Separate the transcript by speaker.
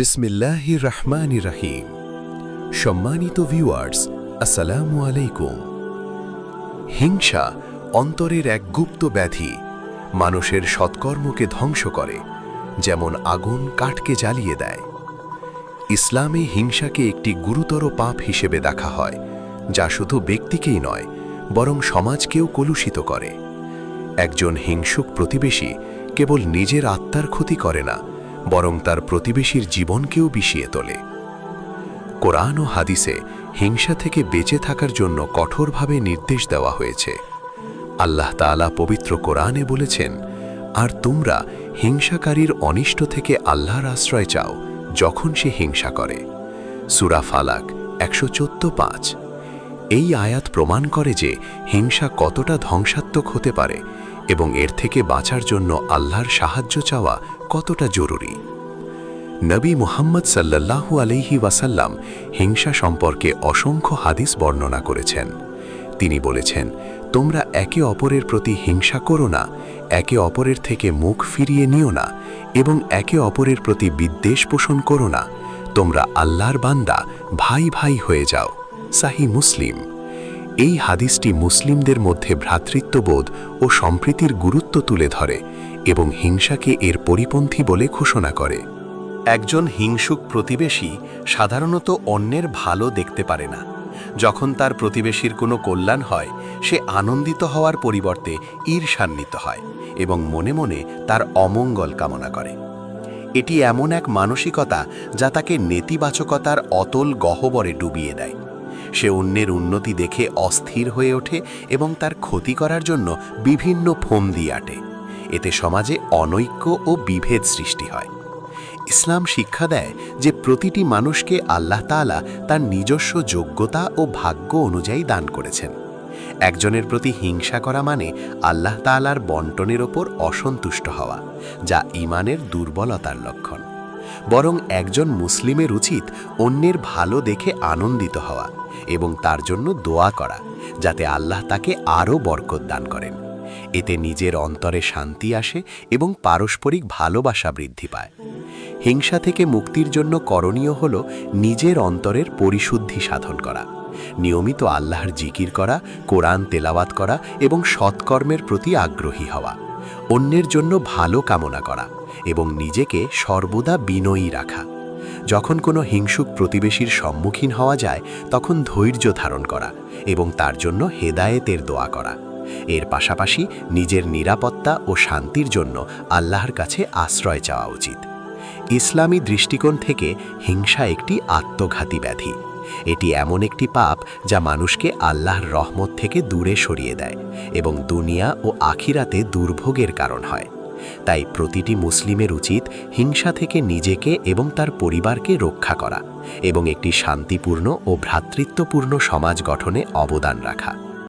Speaker 1: বিসমিল্লাহ রহমান রাহিম। সম্মানিত ভিউয়ার্স আসসালামু আলাইকুম। হিংসা অন্তরের এক গুপ্ত ব্যাধি মানুষের সৎকর্মকে ধ্বংস করে, যেমন আগুন কাঠকে জ্বালিয়ে দেয়। ইসলামে হিংসাকে একটি গুরুতর পাপ হিসেবে দেখা হয়, যা শুধু ব্যক্তিকেই নয়, বরং সমাজকেও কলুষিত করে। একজন হিংসুক প্রতিবেশী কেবল নিজের আত্মার ক্ষতি করে না বরং তার প্রতিবেশীর জীবনকেও বিষিয়ে তোলে। কোরআন ও হাদিসে হিংসা থেকে বেঁচে থাকার জন্য কঠোরভাবে নির্দেশ দেওয়া হয়েছে। আল্লাহ তাআলা পবিত্র কোরআনে বলেছেন, আর তোমরা হিংসাকারীর অনিষ্ট থেকে আল্লাহর আশ্রয় চাও যখন সে হিংসা করে। সুরা ফালাক একশো পাঁচ। এই আয়াত প্রমাণ করে যে হিংসা কতটা ধ্বংসাত্মক হতে পারে এবং এর থেকে বাঁচার জন্য আল্লাহর সাহায্য চাওয়া কতটা জরুরি? নবী মুহাম্মদ সাল্লাল্লাহু আলাইহি ওয়াসাল্লাম হিংসা সম্পর্কে অসংখ্য হাদিস বর্ণনা করেছেন। তিনি বলেছেন, তোমরা একে অপরের প্রতি হিংসা করো না, একে অপরের থেকে মুখ ফিরিয়ে নিও না এবং একে অপরের প্রতি বিদ্বেষ পোষণ করো না। তোমরা আল্লাহর বান্দা, ভাই ভাই হয়ে যাও। সাহি মুসলিম। এই হাদিসটি মুসলিমদের মধ্যে ভ্রাতৃত্ববোধ ও সম্প্রীতির গুরুত্ব তুলে ধরে এবং হিংসাকে এর পরিপন্থী বলে ঘোষণা করে।
Speaker 2: একজন হিংসুক প্রতিবেশী সাধারণত অন্যের ভালো দেখতে পারে না। যখন তার প্রতিবেশীর কোনো কল্যাণ হয়, সে আনন্দিত হওয়ার পরিবর্তে ঈর্ষান্বিত হয় এবং মনে মনে তার অমঙ্গল কামনা করে। এটি এমন এক মানসিকতা যা তাকে নেতিবাচকতার অতল গহ্বরে ডুবিয়ে দেয়। সে অন্যের উন্নতি দেখে অস্থির হয়ে ওঠে এবং তার ক্ষতি করার জন্য বিভিন্ন ফোম দিয়ে আটে। এতে সমাজে অনৈক্য ও বিভেদ সৃষ্টি হয়। ইসলাম শিক্ষা দেয় যে প্রতিটি মানুষকে আল্লাহ তাআলা তার নিজস্ব যোগ্যতা ও ভাগ্য অনুযায়ী দান করেছেন। একজনের প্রতি হিংসা করা মানে আল্লাহ তাআলার বন্টনের ওপর অসন্তুষ্ট হওয়া, যা ইমানের দুর্বলতার লক্ষণ। বরং একজন মুসলিমের উচিত অন্যের ভালো দেখে আনন্দিত হওয়া এবং তার জন্য দোয়া করা, যাতে আল্লাহ তাকে আরও বরকত দান করেন। এতে নিজের অন্তরে শান্তি আসে এবং পারস্পরিক ভালোবাসা বৃদ্ধি পায়। হিংসা থেকে মুক্তির জন্য করণীয় হল নিজের অন্তরের পরিশুদ্ধি সাধন করা, নিয়মিত আল্লাহর জিকির করা, কোরআন তেলাওয়াত করা এবং সৎকর্মের প্রতি আগ্রহী হওয়া। অন্যের জন্য ভালো কামনা করা এবং নিজেকে সর্বদা বিনয়ী রাখা। যখন কোনো হিংসুক প্রতিবেশীর সম্মুখীন হওয়া যায়, তখন ধৈর্য ধারণ করা এবং তার জন্য হেদায়েতের দোয়া করা। এর পাশাপাশি নিজের নিরাপত্তা ও শান্তির জন্য আল্লাহর কাছে আশ্রয় চাওয়া উচিত। ইসলামী দৃষ্টিকোণ থেকে হিংসা একটি আত্মঘাতী ব্যাধি। এটি এমন একটি পাপ যা মানুষকে আল্লাহর রহমত থেকে দূরে সরিয়ে দেয় এবং দুনিয়া ও আখিরাতে দুর্ভোগের কারণ হয়। তাই প্রতিটি মুসলিমের উচিত হিংসা থেকে নিজেকে এবং তার পরিবারকে রক্ষা করা এবং একটি শান্তিপূর্ণ ও ভ্রাতৃত্বপূর্ণ সমাজ গঠনে অবদান রাখা।